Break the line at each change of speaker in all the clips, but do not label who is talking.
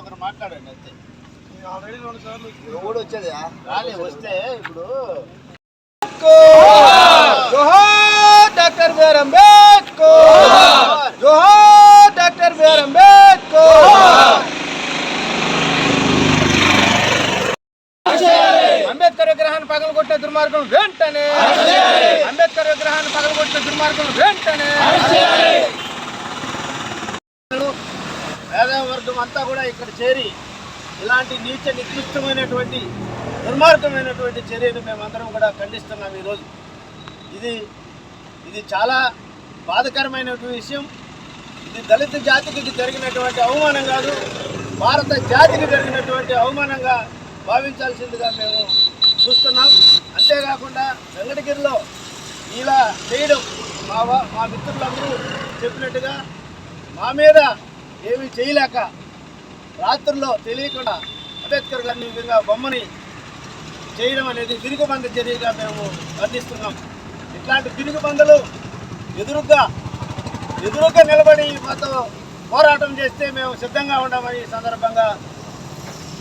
ఒకరు మాట్లాడండి అంతే.
ఆల్రెడీ రెండు సార్లు
ఎవడు వచ్చేది రాలే వస్తే ఇప్పుడు.
జోహార్ డాక్టర్ బిఆర్ అంబేద్కర్. జోహార్. Doctor B R Ambedkar. Ambedkar విగ్రహాన్ని పగలగొట్టే దుర్మార్గం వెంటనే. అంబేద్కర్ విగ్రహాన్ని పగలగొట్టే దుర్మార్గం వెంటనే.
వర్గం అంతా కూడా ఇక్కడ చేరి ఇలాంటి నీచ నికృష్టమైనటువంటి దుర్మార్గమైనటువంటి చర్యను మేమందరం కూడా ఖండిస్తున్నాం ఈరోజు. ఇది ఇది చాలా బాధకరమైనటువంటి విషయం. ఇది దళిత జాతికి ఇది జరిగినటువంటి అవమానం కాదు. భారత జాతికి జరిగినటువంటి అవమానంగా భావించాల్సిందిగా మేము చూస్తున్నాం. అంతేకాకుండా వెంకటగిరిలో ఇలా చేయడం మా మా మిత్రులందరూ చెప్పినట్టుగా మా మీద ఏమీ చేయలేక రాత్రుల్లో తెలియకుండా అంబేద్కర్ గారిని విధంగా బొమ్మని చేయడం అనేది తిరుగుబంద చర్యగా మేము వర్ణిస్తున్నాం. ఇట్లాంటి తిరుగుబందలు ఎదురుగ్గా ఎదురుగ్గా నిలబడి మాతో పోరాటం చేస్తే మేము సిద్ధంగా ఉండమని సందర్భంగా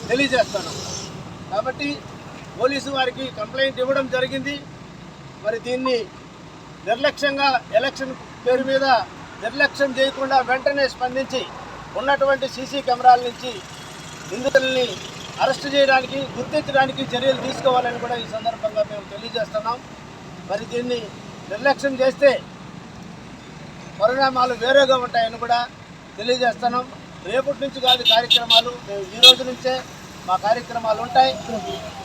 తెలియజేస్తున్నాం. కాబట్టి పోలీసు వారికి కంప్లైంట్ ఇవ్వడం జరిగింది. మరి దీన్ని నిర్లక్ష్యంగా ఎలక్షన్ పేరు మీద నిర్లక్ష్యం చేయకుండా వెంటనే స్పందించి ఉన్నటువంటి సీసీ కెమెరాల నుంచి నిందితుల్ని అరెస్ట్ చేయడానికి గుర్తించడానికి చర్యలు తీసుకోవాలని కూడా ఈ సందర్భంగా మేము తెలియజేస్తున్నాం. మరి దీన్ని నిర్లక్ష్యం చేస్తే పరిణామాలు వేరేగా ఉంటాయని కూడా తెలియజేస్తున్నాం. రేపటి నుంచి కాదు కార్యక్రమాలు మేము ఈ రోజు నుంచే మా కార్యక్రమాలు ఉంటాయి.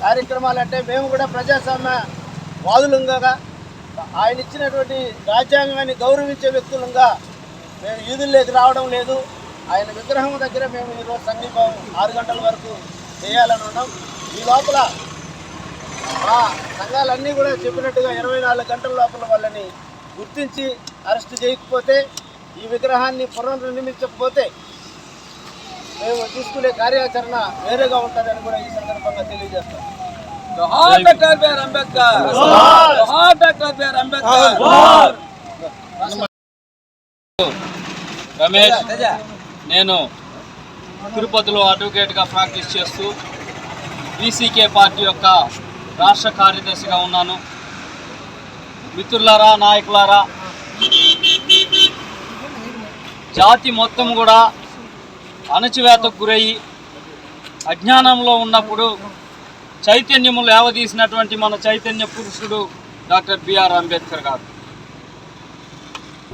కార్యక్రమాలు అంటే మేము కూడా ప్రజాస్వామ్య వాదులంగా ఆయన ఇచ్చినటువంటి రాజ్యాంగాన్ని గౌరవించే వ్యక్తులంగా మేము ఈదుల్లోకి రావడం లేదు. ఆయన విగ్రహం దగ్గర మేము ఈరోజు సంగీతం ఆరు గంటల వరకు చేయాలని ఉన్నాం. ఈ లోపల మా సంఘాలన్నీ కూడా చెప్పినట్టుగా ఇరవై నాలుగు గంటల లోపల వాళ్ళని గుర్తించి అరెస్ట్ చేయకపోతే ఈ విగ్రహాన్ని పునర్నిర్మించకపోతే మేము తీసుకునే కార్యాచరణ వేరేగా ఉంటుందని కూడా ఈ సందర్భంగా తెలియజేస్తాం.
జోహార్ డాక్టర్ బిఆర్ అంబేద్కర్. జోహార్ doctor B R Ambedkar.
Ramesh. నేను తిరుపతిలో అడ్వకేట్గా ప్రాక్టీస్ చేస్తూ బీసీకే పార్టీ యొక్క రాష్ట్ర కార్యదర్శిగా ఉన్నాను. మిత్రులారా నాయకులారా జాతి మొత్తం కూడా అణచివేతకు గురయ్యి అజ్ఞానంలో ఉన్నప్పుడు చైతన్యము లేవదీసినటువంటి మన చైతన్య పురుషుడు డాక్టర్ బిఆర్ అంబేద్కర్ గారు.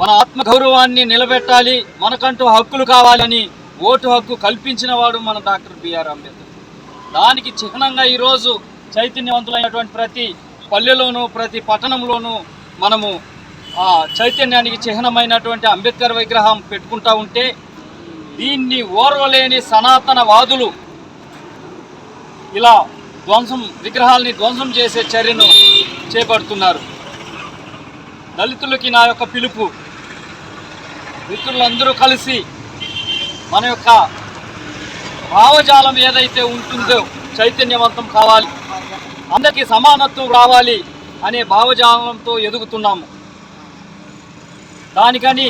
మన ఆత్మగౌరవాన్ని నిలబెట్టాలి మనకంటూ హక్కులు కావాలని ఓటు హక్కు కల్పించిన వాడు మన డాక్టర్ బిఆర్ అంబేద్కర్. దానికి చిహ్నంగా ఈరోజు చైతన్యవంతులైనటువంటి ప్రతి పల్లెలోనూ ప్రతి పట్టణంలోనూ మనము ఆ చైతన్యానికి చిహ్నమైనటువంటి అంబేద్కర్ విగ్రహం పెట్టుకుంటా ఉంటే దీన్ని ఓర్వలేని సనాతన వాదులు ఇలా ధ్వంసం విగ్రహాల్ని ధ్వంసం చేసే చర్యను చేపడుతున్నారు. దళితులకి నా యొక్క పిలుపు. మిత్రులందరూ కలిసి మన యొక్క భావజాలం ఏదైతే ఉంటుందో చైతన్యవంతం కావాలి. అందరికీ సమానత్వం రావాలి అనే భావజాలంతో ఎదుగుతున్నాము. దానికని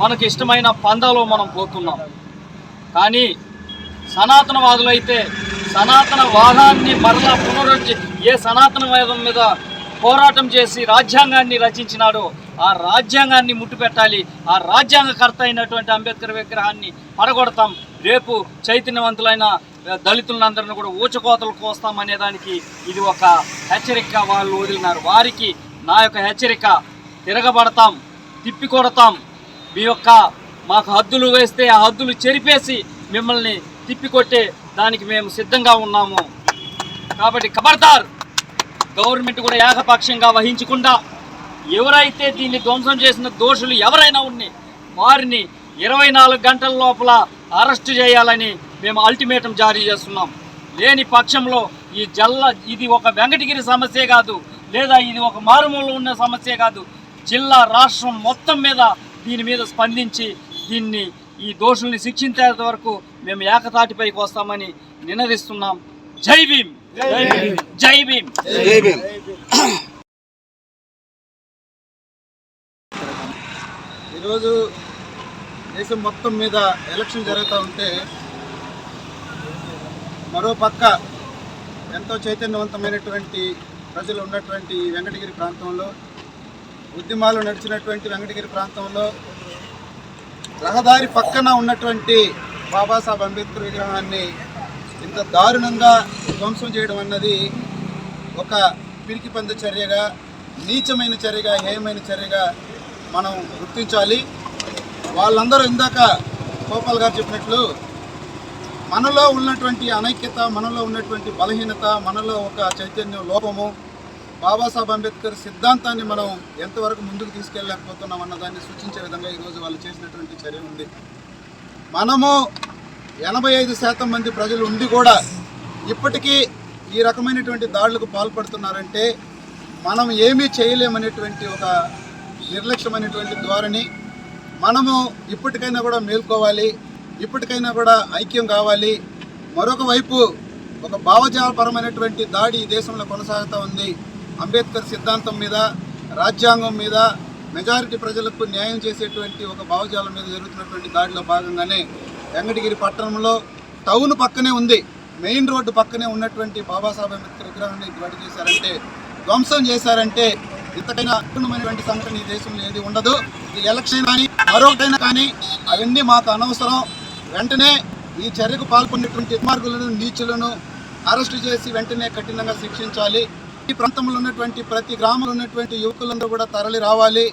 మనకు ఇష్టమైన పందాలో మనం పోతున్నాం. కానీ సనాతనవాదులు అయితే సనాతన వాదాన్ని మరలా పునరుద్ధి ఏ సనాతన వాదం మీద పోరాటం చేసి రాజ్యాంగాన్ని రచించినాడో ఆ రాజ్యాంగాన్ని ముట్టుపెట్టాలి. ఆ రాజ్యాంగకర్త అయినటువంటి అంబేద్కర్ విగ్రహాన్ని పడగొడతాం. రేపు చైతన్యవంతులైన దళితులందరిని కూడా ఊచకోతలు కోస్తామనే దానికి ఇది ఒక హెచ్చరిక వాళ్ళు వదిలినారు. వారికి నా యొక్క హెచ్చరిక తిరగబడతాం తిప్పి కొడతాం మీ యొక్క మాకు హద్దులు వేస్తే ఆ హద్దులు చెరిపేసి మిమ్మల్ని తిప్పికొట్టే దానికి మేము సిద్ధంగా ఉన్నాము. కాబట్టి ఖబర్దార్ గవర్నమెంట్ కూడా ఏకపక్షంగా వహించకుండా ఎవరైతే దీన్ని ధ్వంసం చేసిన దోషులు ఎవరైనా ఉన్నాయి వారిని ఇరవై నాలుగు గంటల లోపల అరెస్టు చేయాలని మేము అల్టిమేటం జారీ చేస్తున్నాం. లేని పక్షంలో ఈ జల్ల ఇది ఒక వెంకటగిరి సమస్యే కాదు లేదా ఇది ఒక మారుమూల ఉన్న సమస్య కాదు జిల్లా రాష్ట్రం మొత్తం మీద దీని మీద స్పందించి దీన్ని ఈ దోషుల్ని శిక్షించేంత వరకు మేము ఏకతాటిపైకి వస్తామని నినదిస్తున్నాం. జై భీమ్! జై భీమ్!
ఈరోజు దేశం మొత్తం మీద ఎలక్షన్ జరుగుతూ ఉంటే
మరో పక్క ఎంతో చైతన్యవంతమైనటువంటి ప్రజలు ఉన్నటువంటి వెంకటగిరి ప్రాంతంలో ఉద్యమాలు నడిచినటువంటి వెంకటగిరి ప్రాంతంలో రహదారి పక్కన ఉన్నటువంటి బాబాసాహెబ్ అంబేద్కర్ విగ్రహాన్ని ఇంత దారుణంగా ధ్వంసం చేయడం అన్నది ఒక పిరికి పంద చర్యగా నీచమైన చర్యగా హేయమైన చర్యగా మనం గుర్తించాలి. వాళ్ళందరూ ఇందాక గోపాల్ గారు చెప్పినట్లు మనలో ఉన్నటువంటి అనైక్యత మనలో ఉన్నటువంటి బలహీనత మనలో ఒక చైతన్యం లోపము బాబాసాహెబ్ అంబేద్కర్ సిద్ధాంతాన్ని మనం ఎంతవరకు ముందుకు తీసుకెళ్ళలేకపోతున్నాం అన్నదాన్ని సూచించే విధంగా ఈరోజు వాళ్ళు చేసినటువంటి చర్య ఉంది. మనము ఎనభై ఐదు శాతం మంది ప్రజలు ఉండి కూడా ఇప్పటికీ ఈ రకమైనటువంటి దాడులకు పాల్పడుతున్నారంటే మనం ఏమీ చేయలేమనేటువంటి ఒక నిర్లక్ష్యమైనటువంటి ధోరణి. మనము ఇప్పటికైనా కూడా మేల్కోవాలి. ఇప్పటికైనా కూడా ఐక్యం కావాలి. మరొక వైపు ఒక భావజాలపరమైనటువంటి దాడి ఈ దేశంలో కొనసాగుతూ ఉంది. అంబేద్కర్ సిద్ధాంతం మీద రాజ్యాంగం మీద మెజారిటీ ప్రజలకు న్యాయం చేసేటువంటి ఒక భావజాలం మీద జరుగుతున్నటువంటి దాడిలో భాగంగానే వెంకటగిరి పట్టణంలో టౌన్ పక్కనే ఉంది. మెయిన్ రోడ్డు పక్కనే ఉన్నటువంటి బాబాసాహెబ్ అంబేద్కర్ విగ్రహాన్ని దాడి చేశారంటే ధ్వంసం చేశారంటే ఇంతకైనా అత్యున్నమైనటువంటి సంఘటన ఈ దేశంలో ఏది ఉండదు. ఇది ఎలక్షన్ కానీ మరొకటైనా కానీ అవన్నీ మాకు అనవసరం. వెంటనే ఈ చర్యకు పాల్గొన్నటువంటి దుర్మార్గులను నీచులను అరెస్టు చేసి వెంటనే కఠినంగా శిక్షించాలి. ఈ ప్రాంతంలో ఉన్నటువంటి ప్రతి గ్రామంలో ఉన్నటువంటి యువకులందరూ కూడా తరలి రావాలి.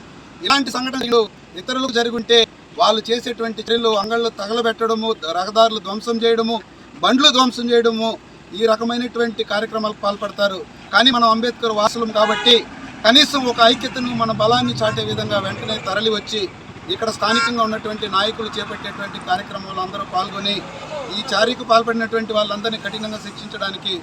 ఇలాంటి సంఘటనలు ఇతరులకు జరుగుంటే వాళ్ళు చేసేటువంటి చర్యలు అంగళ్ళు తగలబెట్టడము రహదారులు ధ్వంసం చేయడము బండ్లు ధ్వంసం చేయడము ఈ రకమైనటువంటి కార్యక్రమాలకు పాల్పడతారు. కానీ మనం అంబేద్కర్ వాసులం కాబట్టి కనీసం ఒక ఐక్యతను మన బలాన్ని చాటే విధంగా వెంటనే తరలి వచ్చి ఇక్కడ స్థానికంగా ఉన్నటువంటి నాయకులు చేపట్టేటువంటి కార్యక్రమంలో అందరూ పాల్గొని ఈ చారీకు పాల్పడినటువంటి వాళ్ళందరినీ కఠినంగా శిక్షించడానికి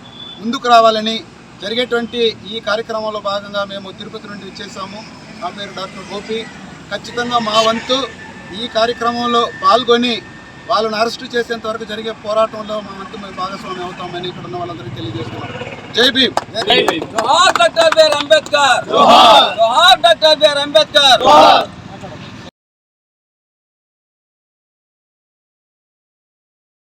ముందుకు రావాలని జరిగేటువంటి ఈ కార్యక్రమంలో భాగంగా మేము తిరుపతి నుండి ఇచ్చేసాము నా పేరు డాక్టర్ గోపి. ఖచ్చితంగా మా వంతు ఈ కార్యక్రమంలో పాల్గొని వాళ్ళని అరెస్టు చేసేంత వరకు జరిగే పోరాటంలో మా వంతు మేము భాగస్వామి అవుతామని ఇక్కడ ఉన్న వాళ్ళందరికీ తెలియజేస్తున్నాం. జై Bhim.
Doctor B R Ambedkar. Doctor B R Ambedkar.